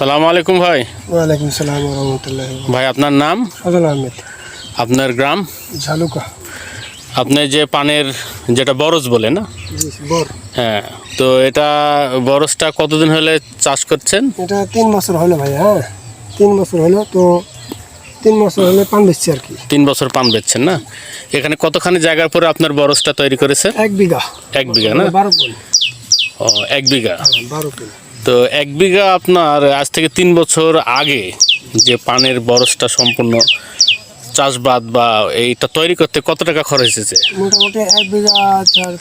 সালাম আলাইকুম ভাই। ওয়ালাইকুম সালাম রহমতুল্লাহ ভাই আপনার নাম? ফজল আহমেদ। আপনার গ্রাম? ঝালুকা। আপনি যে পানের যেটা বরজ বলে না? বর। হ্যাঁ তো এটা বরজটা কতদিন হলে চাষ করছেন? এটা তিন বছর হলো ভাই হ্যাঁ। তিন বছর হলো তো তিন বছর হলে পান বেচছি আর কি। তিন বছর পান বেচছেন না? এখানে কতখানি জায়গার পরে আপনার বরজটা তৈরি করেছেন? এক বিঘা। এক বিঘা না? বারো ও এক বিঘা। হ্যাঁ, বারো তো এক বিঘা আপনার আজ থেকে তিন বছর আগে যে পানের বরসটা সম্পূর্ণ চাষবাদ বা এইটা তৈরি করতে কত টাকা খরচ হয়েছে? মোটামুটি এক বিঘা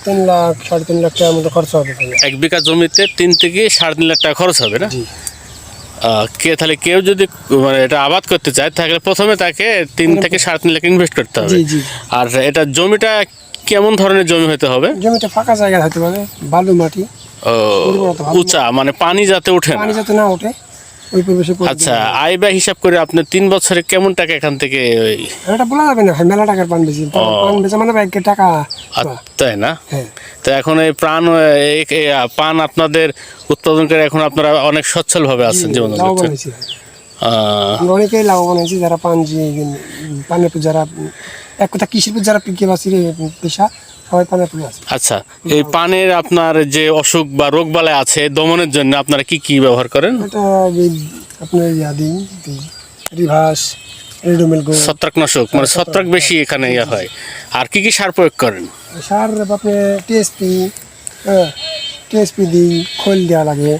তিন লাখ সাড়ে তিন লাখ টাকার মতো খরচা হবে এক বিঘা জমিতে তিন থেকে সাড়ে তিন লাখ টাকা খরচ হবে না? কে তাহলে কেউ যদি মানে এটা আবাদ করতে চায় তাহলে প্রথমে তাকে তিন থেকে সাড়ে তিন লাখ ইনভেস্ট করতে হবে। আর এটা জমিটা কেমন ধরনের জমি হতে হবে? জমিটা ফাঁকা জায়গা হতে পারে বালু মাটি। উঁচা মানে পানি যাতে ওঠে পানি যাতে না ওঠে ওই পরিবেশে আচ্ছা আয় ব্যয় হিসাব করে আপনি তিন বছরে কেমন টাকা এখান থেকে এটা বলা যাবে না মেলা টাকার পান বেশি। পান বেচা মানে ব্যাংকের টাকা তাই না? হ্যাঁ। তো এখন এই প্রাণ পান আপনাদের উৎপাদন করে এখন আপনারা অনেক সচ্ছল ভাবে আছেন জীবন অনেকেই লাভবান হয়েছি যারা পান যে পানের যারা এক কথা কৃষির যারা পিকে বাসির পেশা আচ্ছা এই পানের আপনার যে অসুখ বা রোগ বালাই আছে দমনের জন্য আপনারা কি কি ব্যবহার করেন? আপনার রিভাস ছত্রাকনাশক মানে ছত্রাক বেশি এখানে ইয়া হয়। আর কি কি সার প্রয়োগ করেন? সার আপনি টিএসপি হ্যাঁ টিএসপি দিই খোল দেওয়া লাগে।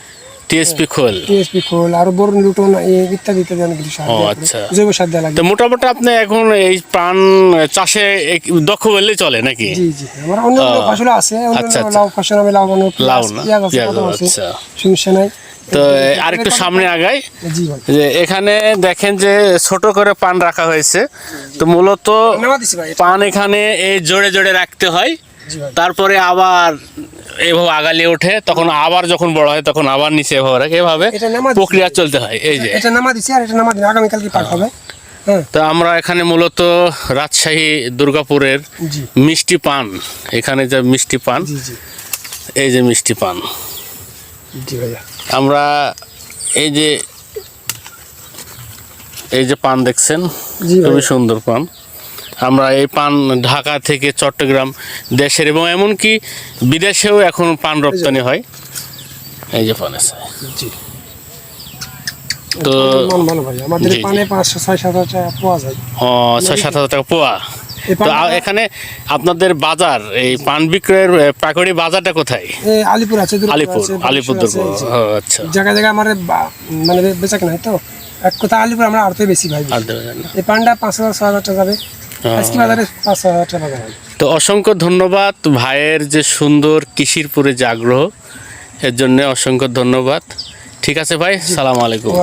টিএসপি খোল। টিএসপি খোল আরও বরুণ লুটন ইত্যাদি ইত্যাদি অনেক কিছু ও, আচ্ছা। জৈব সার দেওয়া লাগে। তো মোটামুটি আপনি এখন এই পান চাষে দক্ষ বললেই চলে নাকি? জি জি। আমার অন্য অন্য ফসল আছে অন্য আচ্ছা, আচ্ছা। লাউ ফসল আমি লাউ আছে আচ্ছা। সমস্যা নাই। তো আরেকটু সামনে আগাই। যে এখানে দেখেন যে ছোট করে পান রাখা হয়েছে। তো মূলত। পান এখানে এই জোরে জোরে রাখতে হয়। তারপরে আবার এভাবে আগালিয়ে ওঠে তখন আবার যখন বড় হয় তখন আবার নিচে এভাবে রাখে। এভাবে। প্রক্রিয়া চলতে হয় এই যে। এটা নামা দিছি আর এটা নামা দিন আগামীকালকে পাক হবে? হ্যাঁ। তো আমরা এখানে মূলত রাজশাহী দুর্গাপুরের মিষ্টি পান এখানে যে মিষ্টি পান এই যে মিষ্টি পান। আমরা এই যে এই যে পান দেখছেন খুবই সুন্দর পান। আমরা এই পান ঢাকা থেকে চট্টগ্রাম দেশের এবং এমনকি বিদেশেও এখন পান রপ্তানি হয়। এই যে পান আছে। জি। তো ভালো ভাই। আমাদের। পানে পাঁচশো ছয় সাত হাজার টাকা পাওয়া যায়। ও, ছয় সাত হাজার টাকা পোয়া। তো এখানে আপনাদের বাজার এই পান বিক্রয়ের প্রাকৃতিক বাজারটা কোথায়? আলিপুর আছে আলিপুর আলিপুর। আচ্ছা। জায়গায় জায়গায় আমার মানে বেচা কেনা তো। এক কথা আলিপুর আমরা আড়তে বেশি ভাই। এই পানটা পাঁচ হাজার ছ হাজার টাকা যাবে। আজকে বাজারে পাঁচ হাজার টাকা বাজার তো অসংখ্য ধন্যবাদ ভাইয়ের যে সুন্দর কৃষির পুরে যে আগ্রহ এর জন্য অসংখ্য ধন্যবাদ। ঠিক আছে ভাই সালাম আলাইকুম।